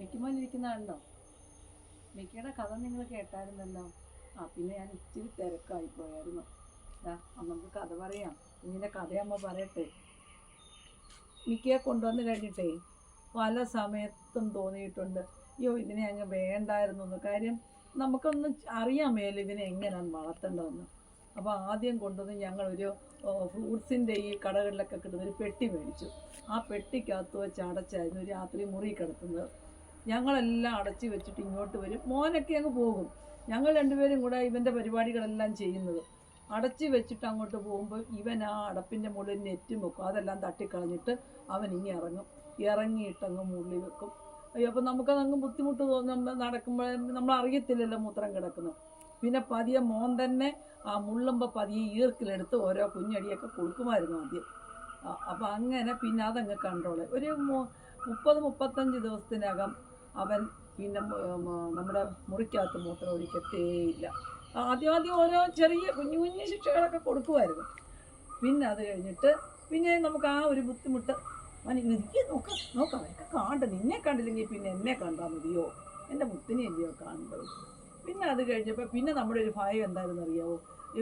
മിക്കുമ്പോൾ ഇരിക്കുന്നതാണല്ലോ മിക്കയുടെ കഥ നിങ്ങൾ കേട്ടായിരുന്നല്ലോ. ആ പിന്നെ ഞാൻ ഇച്ചിരി തിരക്കായി പോയായിരുന്നു. നമുക്ക് കഥ പറയാം. കുഞ്ഞിന്റെ കഥയമ്മ പറയട്ടെ. മിക്കയെ കൊണ്ടുവന്ന് കഴിഞ്ഞിട്ടേ പല സമയത്തും തോന്നിയിട്ടുണ്ട്. അയ്യോ ഇതിനെ അങ്ങ് വേണ്ടായിരുന്നു എന്ന്. കാര്യം നമുക്കൊന്ന് അറിയാൻ മേല ഇതിനെ എങ്ങനെയാണ് വളർത്തേണ്ടതെന്ന്. അപ്പോൾ ആദ്യം കൊണ്ടുവന്ന് ഞങ്ങളൊരു ഫ്രൂട്ട്സിന്റെ ഈ കടകളിലൊക്കെ കിട്ടുന്ന ഒരു പെട്ടി മേടിച്ചു. ആ പെട്ടിക്കകത്ത് വെച്ച് അടച്ചായിരുന്നു രാത്രി മുറി കിടത്തുന്നത് ഞങ്ങളെല്ലാം അടച്ചു വെച്ചിട്ട് ഇങ്ങോട്ട് വരും. മോനൊക്കെ അങ്ങ് പോകും. ഞങ്ങൾ രണ്ടുപേരും കൂടെ ഇവന്റെ പരിപാടികളെല്ലാം ചെയ്യുന്നത്. അടച്ചു വെച്ചിട്ട് അങ്ങോട്ട് പോകുമ്പോൾ ഇവൻ ആ അടപ്പിന്റെ മുകളിൽ നെറ്റ് വെക്കും. അതെല്ലാം തട്ടിക്കളഞ്ഞിട്ട് അവൻ ഇങ്ങനെ ഇറങ്ങും. ഇറങ്ങിയിട്ടങ്ങ് മുള്ളി വെക്കും. അയ്യോ അപ്പം നമുക്കതങ്ങ് ബുദ്ധിമുട്ട് തോന്നും. നടക്കുമ്പോൾ നമ്മൾ അറിയത്തില്ലല്ലോ മൂത്രം കിടക്കുന്നത്. പിന്നെ പതിയെ മോൻ തന്നെ ആ മുള്ളുമ്പോൾ പതിയെ ഈർക്കിലെടുത്ത് ഓരോ കുഞ്ഞടിയൊക്കെ കൊടുക്കുമായിരുന്നു ആദ്യം. അപ്പം അങ്ങനെ പിന്നെ അതങ്ങ് കൺട്രോൾ ഒരു മുപ്പത് മുപ്പത്തഞ്ച് ദിവസത്തിനകം അവൻ പിന്നെ നമ്മുടെ മുറിക്കകത്ത് മൂത്രം ഒഴിക്കത്തേയില്ല ആദ്യം ആദ്യം ഓരോ ചെറിയ കുഞ്ഞു കുഞ്ഞു ശിക്ഷകളൊക്കെ കൊടുക്കുമായിരുന്നു. പിന്നെ അത് കഴിഞ്ഞിട്ട് പിന്നെ നമുക്ക് ആ ഒരു ബുദ്ധിമുട്ട് എനിക്ക് നോക്കാം നോക്കാം അവനൊക്കെ കാണണ്ട നിന്നെ കണ്ടില്ലെങ്കിൽ പിന്നെ എന്നെ കണ്ടാൽ മതിയോ? എന്റെ മുത്തിനെ അല്ലയോ കാണേണ്ടത് പിന്നെ അത് കഴിഞ്ഞപ്പോൾ പിന്നെ നമ്മുടെ ഒരു ഭയം എന്തായിരുന്നു അറിയാവോ?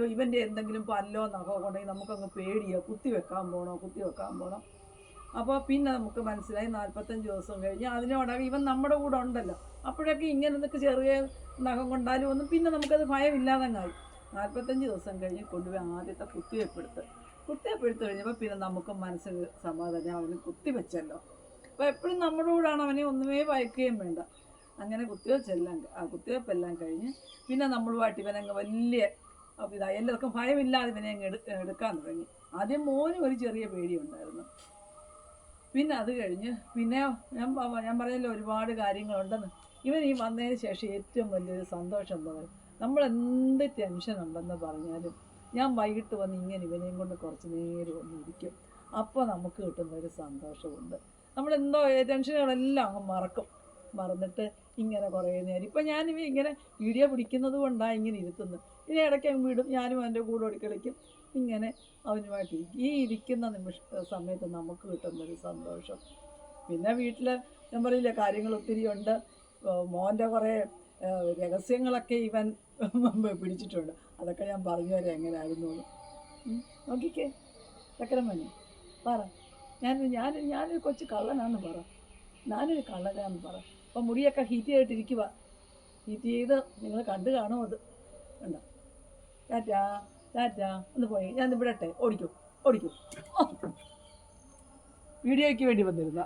ഇവന്റെ എന്തെങ്കിലും പല്ലോ നഖോ കൊണ്ടെങ്കിൽ നമുക്കങ്ങ് പേടിയോ. കുത്തി വെക്കാൻ പോകണോ കുത്തി വെക്കാൻ പോകണം അപ്പോൾ പിന്നെ നമുക്ക് മനസ്സിലായി നാൽപ്പത്തഞ്ച് ദിവസം കഴിഞ്ഞ് അതിനോടകം ഇവൻ നമ്മുടെ കൂടെ ഉണ്ടല്ലോ. അപ്പോഴൊക്കെ ഇങ്ങനെ നിൽക്ക് ചെറിയ നഖം കൊണ്ടാലും ഒന്നും പിന്നെ നമുക്കത് ഭയമില്ലാതങ്ങായി. നാൽപ്പത്തഞ്ച് ദിവസം കഴിഞ്ഞ് കൊണ്ടുപോയി ആദ്യത്തെ കുത്തിവെപ്പെടുത്ത്. കുത്തിവെപ്പെടുത്ത് കഴിഞ്ഞപ്പോൾ പിന്നെ നമുക്ക് മനസ്സിൽ സമാധാനം. അവന് കുത്തിവെച്ചല്ലോ അപ്പോൾ എപ്പോഴും നമ്മുടെ കൂടാണ് അവനെ ഒന്നുമേ വായിക്കുകയും വേണ്ട. അങ്ങനെ കുത്തിവെച്ചെല്ലാം ആ കുത്തിവെപ്പെല്ലാം കഴിഞ്ഞ് പിന്നെ നമ്മളുമായിട്ട് ഇവനങ്ങ് വലിയ ഇതായി. എല്ലാവർക്കും ഭയമില്ലാതെ ഇവനെ അങ്ങ് എടു എടുക്കാൻ തുടങ്ങി. ആദ്യം മോനും ഒരു ചെറിയ പേടിയുണ്ടായിരുന്നു പിന്നെ അത് കഴിഞ്ഞ് പിന്നെ ഞാൻ ഞാൻ പറഞ്ഞല്ലോ ഒരുപാട് കാര്യങ്ങളുണ്ടെന്ന്. ഇവൻ ഈ വന്നതിന് ശേഷം ഏറ്റവും വലിയൊരു സന്തോഷം എന്താ പറയുക നമ്മൾ എന്ത് ടെൻഷൻ ഉണ്ടെന്ന് പറഞ്ഞാലും ഞാൻ വൈകിട്ട് വന്ന് ഇങ്ങനെ ഇവനെയും കൊണ്ട് കുറച്ച് നേരം ഒന്ന് ഇരിക്കും. അപ്പോൾ നമുക്ക് കിട്ടുന്ന ഒരു സന്തോഷമുണ്ട്. നമ്മളെന്തോ ടെൻഷനുകളെല്ലാം അങ്ങ് മറക്കും. മറന്നിട്ട് ഇങ്ങനെ കുറേ നേരം. ഇപ്പം ഞാനിവ ഇങ്ങനെ വീഡിയോ പിടിക്കുന്നത് കൊണ്ടാണ് ഇങ്ങനെ ഇരുത്തുന്നത് ഇനി ഇടയ്ക്ക് അങ്ങ് വിടും. ഞാനും എന്റെ കൂടെ ഓടിക്കളിക്കും. ഇങ്ങനെ അവനുമായിട്ട് ഇരിക്കും ഈ ഇരിക്കുന്ന നിമിഷ സമയത്ത് നമുക്ക് കിട്ടുന്നൊരു സന്തോഷം. പിന്നെ വീട്ടിൽ ഞാൻ പറയില്ല കാര്യങ്ങൾ ഒത്തിരി ഉണ്ട്. മോന്റെ കുറേ രഹസ്യങ്ങളൊക്കെ ഇവൻ പിടിച്ചിട്ടുണ്ട്. അതൊക്കെ ഞാൻ പറഞ്ഞു തരാം എങ്ങനെയായിരുന്നു. നോക്കിക്കേ. ചക്കരമണി പറ. ഞാൻ ഞാൻ ഞാനൊരു കൊച്ചു കള്ളനാണെന്ന് പറ. ഞാനൊരു കള്ളനാണെന്ന് പറ. അപ്പം മുടിയൊക്കെ ഹീറ്റ് ചെയ്തിട്ടിരിക്കുക ഹീറ്റ് ചെയ്ത് നിങ്ങൾ കണ്ടു കാണും അത്. കണ്ടോ? Tata tata. ഒന്ന് പോയി. ഞാൻ വിടട്ടെ ഓടിക്കും. ഓടിക്കും. വീഡിയോയ്ക്ക് വേണ്ടി വന്നിരുന്ന